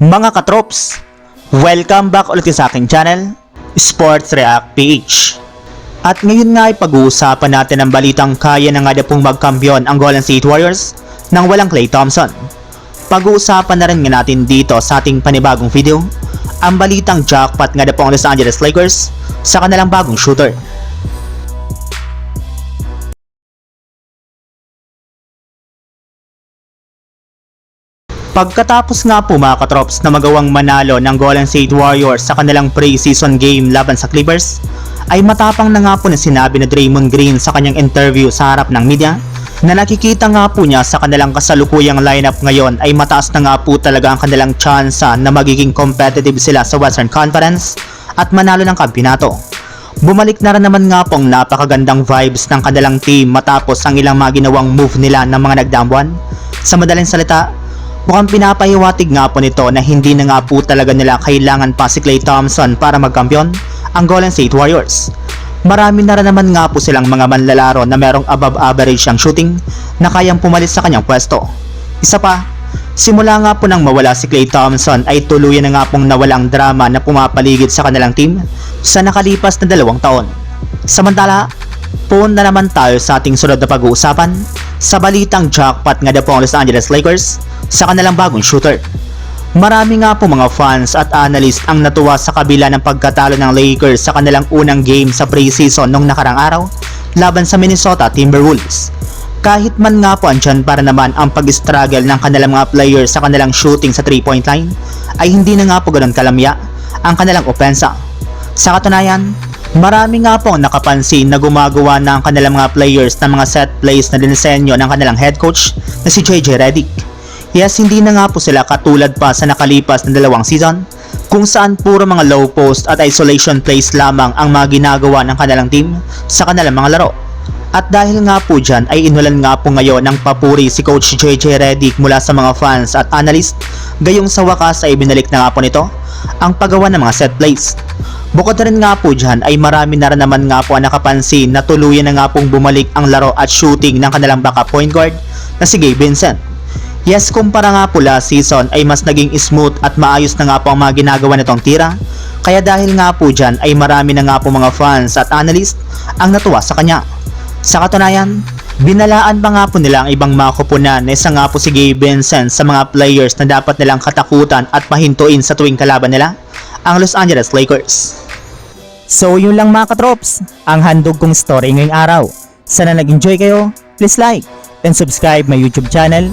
Mga katrops, welcome back ulit sa aking channel, Sports React PH. At ngayon nga ay pag-uusapan natin ang balitang kaya na nga na pong magkampiyon ang Golden State Warriors nang walang Klay Thompson. Pag-uusapan na rin nga natin dito sa ating panibagong video, ang balitang jackpot nga na Los Angeles Lakers sa kanilang bagong shooter. Pagkatapos nga po mga katrops na magawang manalo ng Golden State Warriors sa kanilang pre-season game laban sa Clippers, ay matapang na nga po na sinabi na Draymond Green sa kanyang interview sa harap ng media na nakikita nga po niya sa kanilang kasalukuyang lineup ngayon ay mataas na nga po talaga ang kanilang tsansa na magiging competitive sila sa Western Conference at manalo ng kampyonato. Bumalik na rin naman nga pong napakagandang vibes ng kanilang team matapos ang ilang mga ginawang move nila ng mga nagdambuan. Sa madaling salita, mukhang pinapahiwatig nga po nito na hindi na nga po talaga nila kailangan pa si Klay Thompson para magkampiyon ang Golden State Warriors. Marami na rin naman nga po silang mga manlalaro na merong above average ang shooting na kayang pumalit sa kanyang pwesto. Isa pa, simula nga po nang mawala si Klay Thompson ay tuluyan na nga pong nawalang drama na pumapaligid sa kanilang team sa nakalipas na dalawang taon. Samantala, Puon na naman tayo sa ating sunod na pag-uusapan sa balitang jackpot nga po ang Los Angeles Lakers sa kanilang bagong shooter. Marami nga po mga fans at analyst ang natuwa sa kabila ng pagkatalo ng Lakers sa kanilang unang game sa preseason nung nakarang araw laban sa Minnesota Timberwolves. Kahit man nga po andyan para naman ang pag-struggle ng kanilang mga players sa kanilang shooting sa 3-point line, ay hindi na nga po ganun kalamya ang kanilang opensa. Sa katunayan, marami nga po ang nakapansin na gumagawa ang kanilang mga players ng mga set plays na dinisenyo ng kanilang head coach na si JJ Redick. Yes, hindi na nga po sila katulad pa sa nakalipas na dalawang season kung saan puro mga low post at isolation plays lamang ang mga ginagawa ng kanilang team sa kanilang mga laro. At dahil nga po dyan ay inulan nga po ngayon ng papuri si Coach JJ Redick mula sa mga fans at analyst gayong sa wakas ay binalik na nga po nito ang paggawa ng mga set plays. Bukod na rin nga po dyan ay marami na rin naman nga po ang nakapansin na tuluyan na nga pong bumalik ang laro at shooting ng kanilang backup point guard na si Gabe Vincent. Yes, kumpara nga po last season ay mas naging smooth at maayos na nga po ang mga ginagawa nitong tira. Kaya dahil nga po dyan ay marami na nga po mga fans at analyst ang natuwa sa kanya. Sa katunayan, binalaan pa nga po nila ang ibang mga kupunan na isa nga po si Gabe Vincent sa mga players na dapat nilang katakutan at mahintuin sa tuwing kalaban nila, ang Los Angeles Lakers. So yun lang mga katrops, ang handog kong story ngayong araw. Sana nag-enjoy kayo, please like and subscribe my YouTube channel,